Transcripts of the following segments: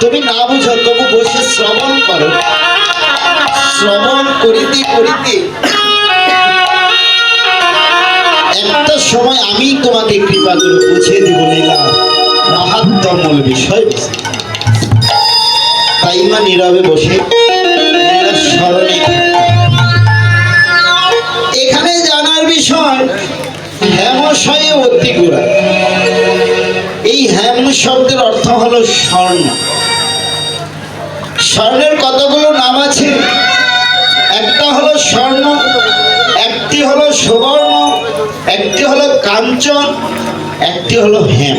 তুমি না বুঝো, তবু বসে শ্রবণ করো। শ্রবণ করিতে করিতে একটা সময় আমি তোমাকে কৃপা করে বুঝিয়ে দিব, লীলা। মাহাত্মমূল বিষয় তাই মা নীরবে বসে স্মরণে। এখানে জানার বিষয়, হেমশয়ে অতি গোড়া। এই হেম শব্দের অর্থ হলো স্বর্ণ। স্বর্ণের কতগুলো নাম আছে? একটা হলো স্বর্ণ, একটি হলো সুবর্ণ, একটি হলো কাঞ্চন, একটি হলো হেম।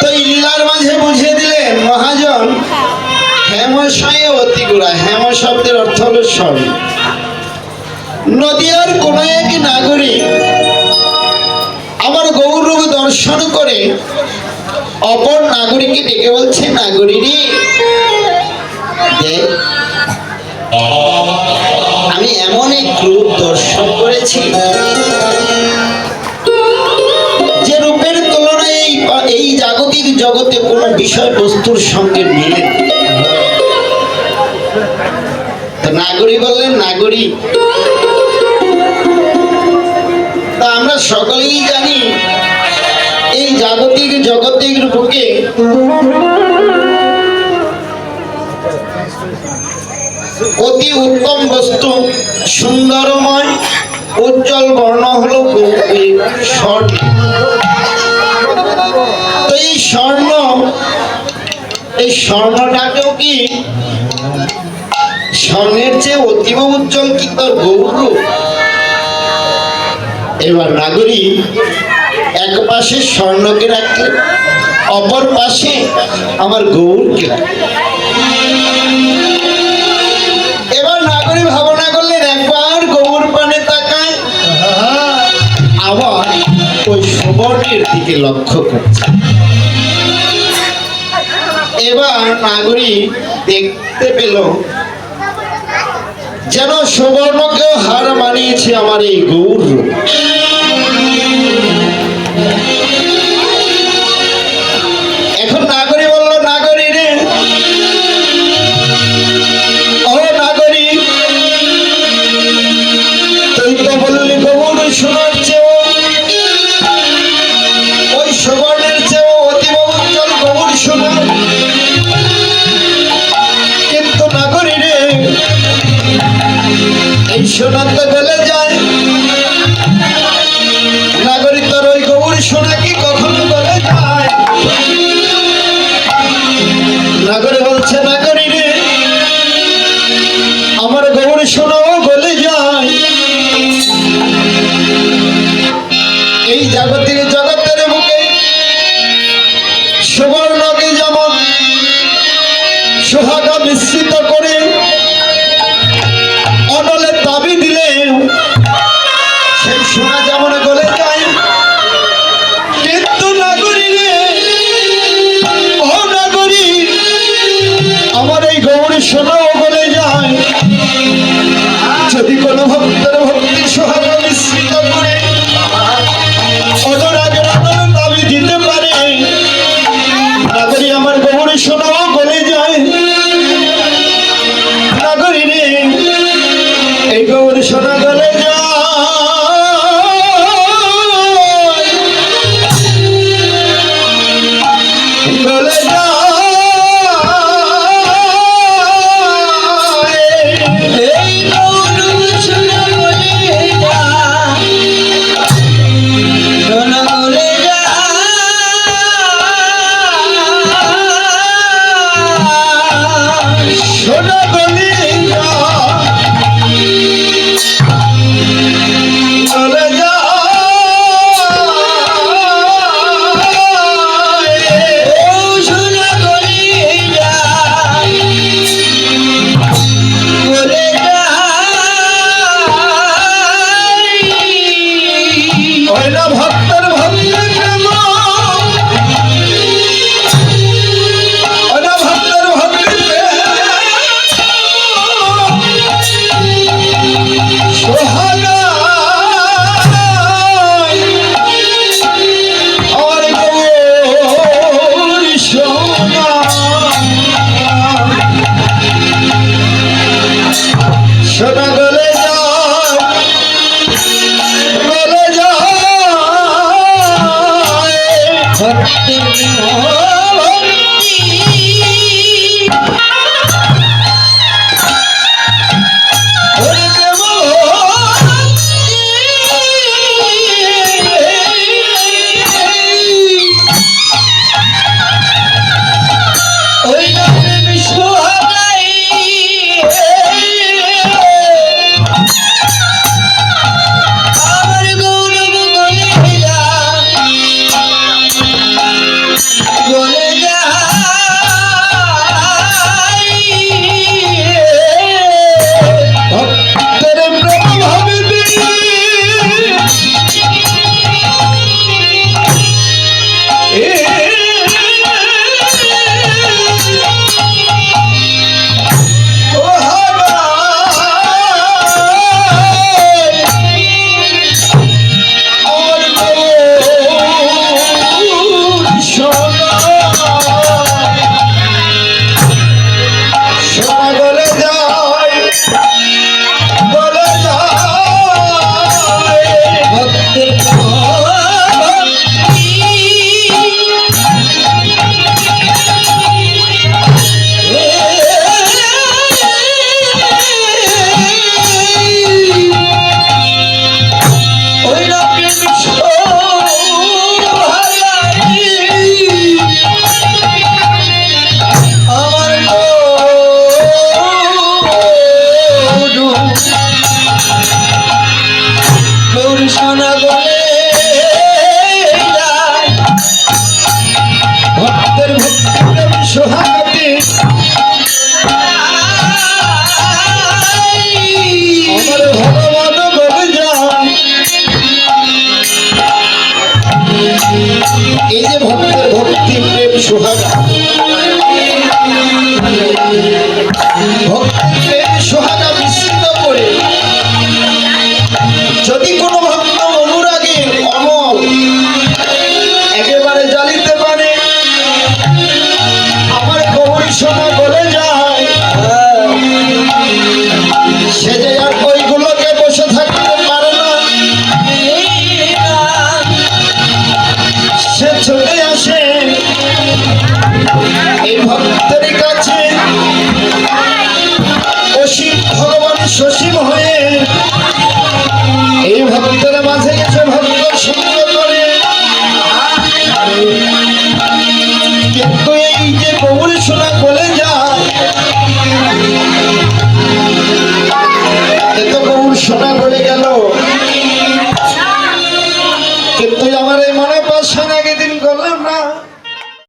তো এই লীলার মাঝে বুঝিয়ে দিলেন মহাজন, হেমশয়ে অতি গোড়া। হেম শব্দের অর্থ হলো স্বর্ণ। নদিয়ার কোন এক নাগরিক আমার গৌরব দর্শন করে অপর নাগরিককে ডেকে বলছে, নাগরিনী আমি এমন এক রূপ দর্শন করেছি যে রূপের তুলনায় এই জাগতিক জগতে কোনো বিষয়বস্তুর সঙ্গে মিলে না। তো নাগরিক বললেন নাগরিক তা আমরা সকলেই জানি জাগতিক জগতিক রূপকে অতি উত্তম বস্তু, সুন্দরময়, উজ্জ্বল বর্ণ হল স্বর্ণ। তো এই স্বর্ণ, এই স্বর্ণটাকেও কি স্বর্ণের চেয়ে অতীব উজ্জ্বল কি তোর গৌরব এবার নাগরিক এক পাশে স্বর্ণকে রাখলে অপর পাশে আমার গৌরকে এবার নাগরিক ভাবনা করলেন, একবার গৌর পানে তাকায়, আবার ওই সুবর্ণের দিকে লক্ষ্য করছে। এবার নাগরিক দেখতে পেল, যেন সুবর্ণকেও হার মানিয়েছে আমার এই গৌর এই সোনাও বলে যায় যদি কোনো ভক্তের ভক্তির সোহাগ মিশ্রিত করে অজরাগের আনন্দ আমি দিতে পারে। নাগরী আমার গোবরে সোনাও গলে যায় নাগরী রে, এই গোবরে সোনা এই যে ভক্তের ভক্তি প্রেম সোহাগা। ভক্ত এই ধর্ম